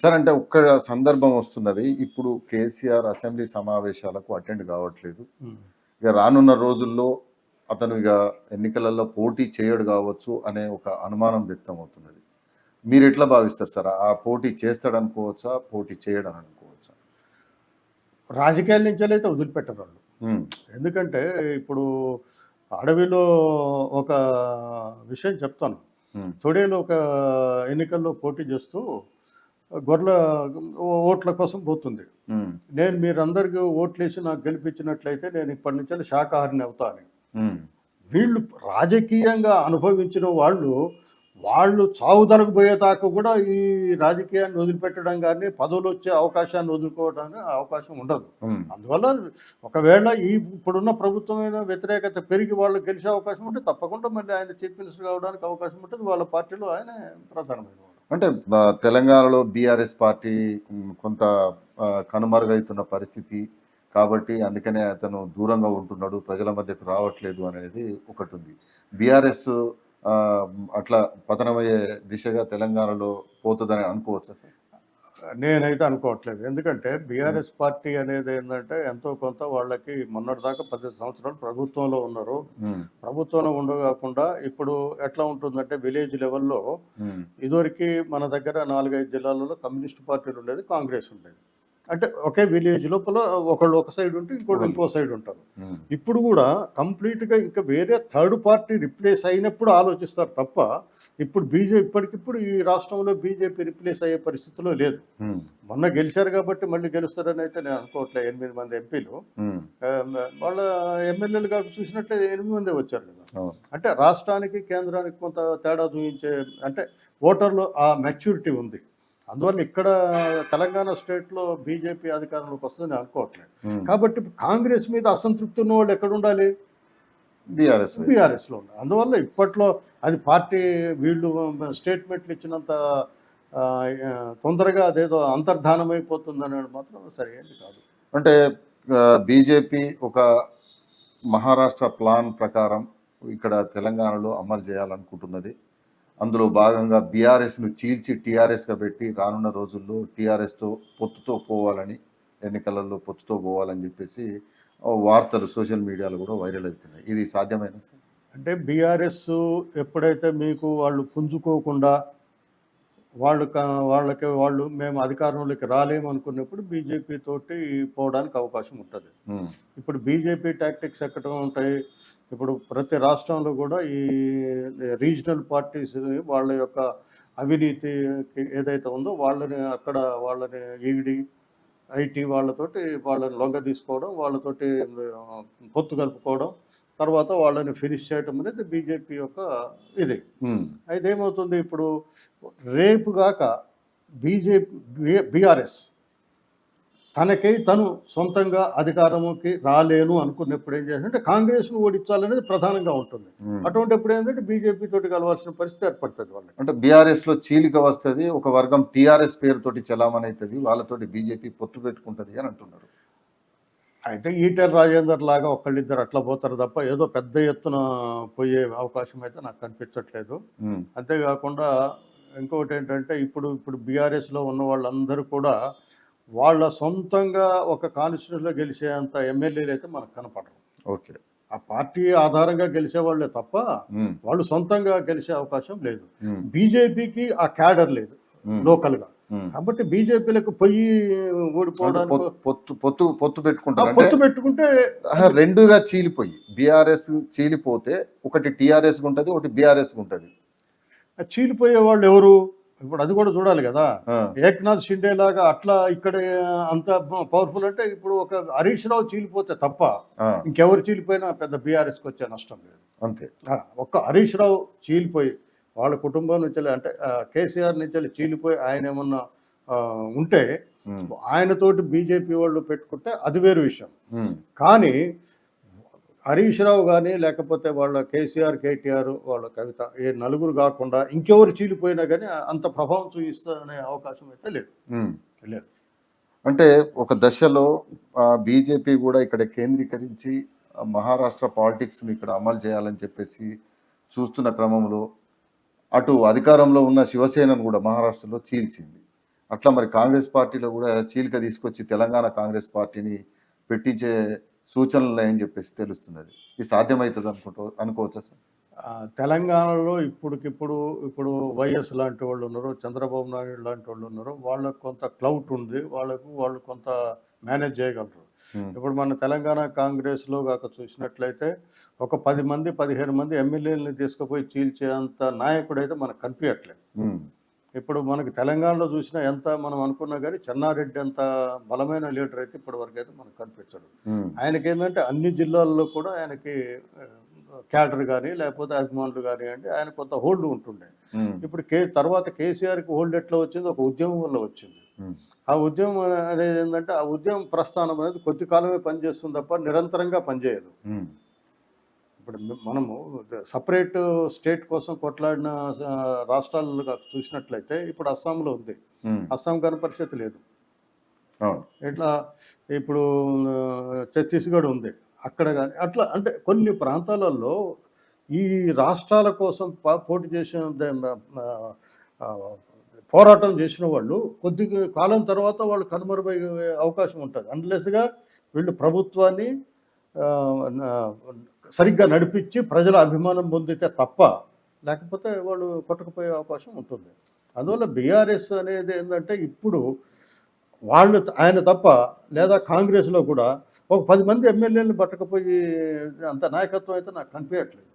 Sir అంటే ఒక్క సందర్భం వస్తున్నది. ఇప్పుడు కేసీఆర్ అసెంబ్లీ సమావేశాలకు అటెండ్ కావట్లేదు. ఇక రానున్న రోజుల్లో అతను ఇక ఎన్నికలలో పోటీ చేయడు కావచ్చు అనే ఒక అనుమానం వ్యక్తం అవుతున్నది. మీరు ఎట్లా భావిస్తారు సార్? ఆ పోటీ చేస్తాడు అనుకోవచ్చా? పోటీ చేయడం అనుకోవచ్చా? రాజకీయాల నుంచి అయితే వదిలిపెట్టరు వాళ్ళు. ఎందుకంటే ఇప్పుడు అడవిలో ఒక విషయం చెప్తాను. తొడేలు ఒక ఎన్నికల్లో పోటీ చేస్తూ గొర్రెల ఓట్ల కోసం పోతుంది. నేను మీరందరికీ ఓట్లేసి నాకు గెలిపించినట్లయితే నేను ఇప్పటి నుంచి శాకాహారిని అవుతా అని ఉమ్, వీళ్ళు రాజకీయంగా అనుభవించిన వాళ్ళు వాళ్ళు చావుదలకు పోయేదాకా కూడా ఈ రాజకీయాన్ని వదిలిపెట్టడం కానీ పదవులు వచ్చే అవకాశాన్ని వదులుకోవడానికి అవకాశం ఉండదు. అందువల్ల ఒకవేళ ఈ ఇప్పుడున్న ప్రభుత్వమైన వ్యతిరేకత పెరిగి వాళ్ళు గెలిచే అవకాశం ఉంటే తప్పకుండా మళ్ళీ ఆయన చీఫ్ మినిస్టర్ కావడానికి అవకాశం ఉంటుంది. వాళ్ళ పార్టీలో ఆయన ప్రధానమైన. అంటే తెలంగాణలో బీఆర్ఎస్ పార్టీ కొంత కనుమరుగైతున్న పరిస్థితి కాబట్టి అందుకనే అతను దూరంగా ఉంటున్నాడు ప్రజల మధ్యకు రావట్లేదు అనేది ఒకటి ఉంది బీఆర్ఎస్ అట్లా పతనమయ్యే దిశగా తెలంగాణలో పోతుందని అనుకోవచ్చు సార్? నేనైతే అనుకోవట్లేదు. ఎందుకంటే బీఆర్ఎస్ పార్టీ అనేది ఏంటంటే ఎంతో కొంత వాళ్ళకి మొన్నటిదాకా పది సంవత్సరాలు ప్రభుత్వంలో ఉన్నారు. ప్రభుత్వంలో ఉండకాకుండా ఇప్పుడు ఎట్లా ఉంటుందంటే విలేజ్ లెవెల్లో ఇదివరకు మన దగ్గర నాలుగైదు జిల్లాలలో కమ్యూనిస్ట్ పార్టీలు ఉండేది కాంగ్రెస్ ఉండేది. అంటే ఒకే విలేజ్ లోపల ఒకళ్ళు ఒక సైడ్ ఉంటే ఇంకోటి ఇంకో సైడ్ ఉంటారు. ఇప్పుడు కూడా కంప్లీట్గా ఇంకా వేరే థర్డ్ పార్టీ రిప్లేస్ అయినప్పుడు ఆలోచిస్తారు తప్ప ఇప్పుడు బీజేపీ ఇప్పటికిప్పుడు ఈ రాష్ట్రంలో బీజేపీ రిప్లేస్ అయ్యే పరిస్థితిలో లేదు. మొన్న గెలిచారు కాబట్టి మళ్ళీ గెలుస్తారని అయితే నేను అనుకోవట్లేదు ఎనిమిది మంది ఎంపీలు. వాళ్ళ ఎమ్మెల్యేలు కాక చూసినట్లే ఎనిమిది మందే వచ్చారు కదా. అంటే రాష్ట్రానికి కేంద్రానికి కొంత తేడా చూపించే అంటే ఓటర్లు ఆ మెచ్యూరిటీ ఉంది. అందువల్ల ఇక్కడ తెలంగాణ స్టేట్లో బీజేపీ అధికారంలోకి వస్తుందని అనుకోవట్లేదు. కాబట్టి కాంగ్రెస్ మీద అసంతృప్తి ఉన్న వాళ్ళు ఎక్కడ ఉండాలి? బీఆర్ఎస్ బీఆర్ఎస్లో ఉండాలి. అందువల్ల ఇప్పట్లో అది పార్టీ వీళ్ళు స్టేట్మెంట్లు ఇచ్చినంత తొందరగా అదేదో అంతర్ధానం అయిపోతుందని మాత్రం సరైనది కాదు. అంటే బీజేపీ ఒక మహారాష్ట్ర ప్లాన్ ప్రకారం ఇక్కడ తెలంగాణలో అమలు చేయాలనుకుంటున్నది. అందులో భాగంగా బీఆర్ఎస్ను చీల్చి టీఆర్ఎస్గా పెట్టి రానున్న రోజుల్లో టీఆర్ఎస్తో పొత్తుతో పోవాలని ఎన్నికలలో పొత్తుతో పోవాలని చెప్పేసి వార్తలు సోషల్ మీడియాలో కూడా వైరల్ అవుతున్నాయి. ఇది సాధ్యమైన సార్? అంటే బీఆర్ఎస్ ఎప్పుడైతే మీకు వాళ్ళు పుంజుకోకుండా వాళ్ళు వాళ్ళకి వాళ్ళు మేము అధికారంలోకి రాలేము అనుకున్నప్పుడు బీజేపీ తోటి పోవడానికి అవకాశం ఉంటుంది. ఇప్పుడు బీజేపీ టాక్టిక్స్ ఎక్కడ ఉంటాయి. ఇప్పుడు ప్రతి రాష్ట్రంలో కూడా ఈ రీజనల్ పార్టీస్ వాళ్ళ యొక్క అవినీతి ఏదైతే ఉందో వాళ్ళని అక్కడ వాళ్ళని ఈడి ఐటీ వాళ్ళతోటి వాళ్ళని లొంగ తీసుకోవడం వాళ్ళతోటి పొత్తు కలుపుకోవడం తర్వాత వాళ్ళని ఫినిష్ చేయడం అనేది బీజేపీ యొక్క ఇది. అయితే ఏమవుతుంది ఇప్పుడు రేపు గాక బీజేపీ బీఆర్ఎస్ తనకి తను సొంతంగా అధికారంలోకి రాలేను అనుకున్నప్పుడు ఏం చేస్తుంటే కాంగ్రెస్ను ఓడించాలనేది ప్రధానంగా ఉంటుంది. అటువంటిప్పుడు ఏంటంటే బీజేపీ తోటి కలవాల్సిన పరిస్థితి ఏర్పడుతుంది వాళ్ళకి. అంటే బీఆర్ఎస్లో చీలిక వస్తుంది ఒక వర్గం టీఆర్ఎస్ పేరుతోటి చలామణి అవుతుంది వాళ్ళతోటి బీజేపీ పొత్తు పెట్టుకుంటది అని అంటున్నారు. అయితే ఈటెల రాజేందర్ లాగా ఒకళ్ళిద్దరు అట్లా పోతారు తప్ప ఏదో పెద్ద ఎత్తున పోయే అవకాశం అయితే నాకు కనిపించట్లేదు. అంతేకాకుండా ఇంకొకటి ఏంటంటే ఇప్పుడు ఇప్పుడు బీఆర్ఎస్లో ఉన్న వాళ్ళందరూ కూడా వాళ్ళ సొంతంగా ఒక కాన్స్టిట్యూన్సీలో గెలిచేంత ఎమ్మెల్యేలు అయితే మనకు కనపడరు. ఓకే. ఆ పార్టీ ఆధారంగా గెలిచే వాళ్ళే తప్ప వాళ్ళు సొంతంగా గెలిచే అవకాశం లేదు. బీజేపీకి ఆ క్యాడర్ లేదు లోకల్గా. కాబట్టి బీజేపీలకు పోయి అంటే ఓడిపోవడానికి పొత్తు- పొత్తు పొత్తు పెట్టుకుంటారు. అంటే పొత్తు పెట్టుకుంటే రెండుగా చీలిపోయి. బీఆర్ఎస్ చీలిపోతే ఒకటి టీఆర్ఎస్ ఉంటది ఒకటి బీఆర్ఎస్ ఉంటది. చీలిపోయే వాళ్ళు ఎవరు? ఇప్పుడు అది కూడా చూడాలి కదా. ఏక్నాథ్ షిండే లాగా అట్లా ఇక్కడ అంత పవర్ఫుల్ అంటే ఇప్పుడు ఒక హరీష్ రావు చీలిపోతే తప్ప ఇంకెవరు చీలిపోయినా పెద్ద బీఆర్ఎస్కి వచ్చే నష్టం లేదు. అంతే. ఒక్క హరీష్ రావు చీలిపోయి వాళ్ళ కుటుంబం నుంచి అంటే కేసీఆర్ నుంచి చీలిపోయి ఆయన ఏమన్నా ఉంటే ఆయనతోటి బీజేపీ వాళ్ళు పెట్టుకుంటే అది వేరు విషయం. కానీ హరీష్ రావు కానీ లేకపోతే వాళ్ళ కేసీఆర్ కేటీఆర్ వాళ్ళ కవిత ఏ నలుగురు కాకుండా ఇంకెవరు చీలిపోయినా కానీ అంత ప్రభావం చూపిస్తానే అవకాశం అయితే లేదు. లేదు. అంటే ఒక దశలో బీజేపీ కూడా ఇక్కడ కేంద్రీకరించి మహారాష్ట్ర పాలిటిక్స్ని ఇక్కడ అమలు చేయాలని చెప్పేసి చూస్తున్న క్రమంలో అటు అధికారంలో ఉన్న శివసేనను కూడా మహారాష్ట్రలో చీల్చింది. అట్లా మరి కాంగ్రెస్ పార్టీలో కూడా చీలిక తీసుకొచ్చి తెలంగాణ కాంగ్రెస్ పార్టీని పెట్టించే సూచనలు ఉన్నాయని చెప్పేసి తెలుస్తున్నది. ఇది సాధ్యమవుతుంది అనుకుంటూ అనుకోవచ్చా సార్? తెలంగాణలో ఇప్పటికిప్పుడు ఇప్పుడు వైఎస్ లాంటి వాళ్ళు ఉన్నారు చంద్రబాబు నాయుడు లాంటి వాళ్ళు ఉన్నారు వాళ్ళకు కొంత క్లౌట్ ఉంది వాళ్ళకు వాళ్ళు కొంత మేనేజ్ చేయగలరు. ఇప్పుడు మన తెలంగాణ కాంగ్రెస్లో కాక చూసినట్లయితే ఒక పది మంది పదిహేను మంది ఎమ్మెల్యేలని తీసుకుపోయి చీల్చేంత నాయకుడు అయితే మనకు కనిపించట్లేదు ఇప్పుడు మనకి తెలంగాణలో చూసినా ఎంత మనం అనుకున్నా కానీ చెన్నారెడ్డి అంత బలమైన లీడర్ అయితే ఇప్పటివరకు అయితే మనకు కనిపించడు. ఆయనకి ఏంటంటే అన్ని జిల్లాల్లో కూడా ఆయనకి క్యాడర్ కానీ లేకపోతే అభిమానులు కానీ అంటే ఆయన కొంత హోల్డ్ ఉంటుండే. ఇప్పుడు కే తర్వాత కేసీఆర్కి హోల్డ్ ఎట్లా వచ్చింది ఒక ఉద్యమం వల్ల వచ్చింది. ఆ ఉద్యమం అనేది ఏంటంటే ఆ ఉద్యమం ప్రస్థానం అనేది కొద్ది కాలమే పనిచేస్తుంది తప్ప నిరంతరంగా పనిచేయదు. ఇప్పుడు మనము సపరేట్ స్టేట్ కోసం కొట్లాడిన ఆ, రాష్ట్రాలుగా చూసినట్లయితే ఇప్పుడు అస్సాంలో ఉంది. అస్సాం కాని పరిస్థితి లేదు ఇట్లా ఇప్పుడు ఛత్తీస్గఢ్ ఉంది. అక్కడ కానీ అట్లా అంటే కొన్ని ప్రాంతాలలో ఈ రాష్ట్రాల కోసం పోటీ చేసిన పోరాటం చేసిన వాళ్ళు కొద్ది కాలం తర్వాత వాళ్ళు కనుమరుగయ్యే అవకాశం ఉంటుంది. అన్లెస్గా వీళ్ళు ప్రభుత్వాన్ని సరిగ్గా నడిపించి ప్రజల అభిమానం పొందితే తప్ప లేకపోతే వాళ్ళు కొట్టకపోయే అవకాశం ఉంటుంది. అందువల్ల బీఆర్ఎస్ అనేది ఏంటంటే ఇప్పుడు వాళ్ళు ఆయన తప్ప లేదా కాంగ్రెస్లో కూడా ఒక పది మంది ఎమ్మెల్యేలను పట్టకపోయి అంత నాయకత్వం అయితే నాకు కనిపించట్లేదు.